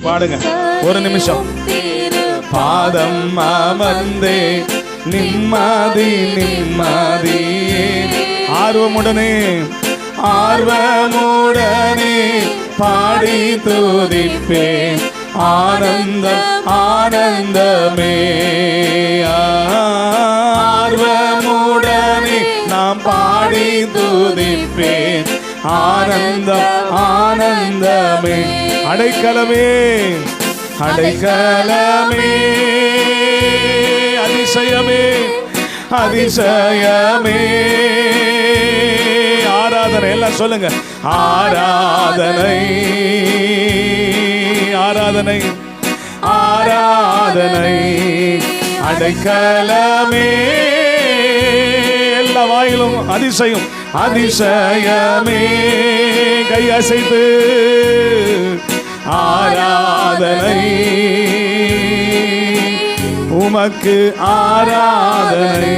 பாடுங்க. ஒரு நிமிஷம். பாதம் அமர்ந்தே நிம்மதி நிம்மதி ஆர்வமுடனே ஆர்வமுடனே பாடி துதிப்பேன் ஆனந்த ஆனந்தமே. ஆர்வமுடனே நாம் பாடி துதிப்பேன் ஆனந்த ஆனந்தமே. அடைக்கலமே. அடைக்கலமே. அதிசயமே அதிசயமே ஆராதனை எல்லாம் சொல்லுங்க. ஆராதனை. ஆராதனை. ஆராதனை. அடைக்கலமே. எல்லா வாயிலும் அதிசயம் அதிசயமே. கை உமக்கு ஆராதனை.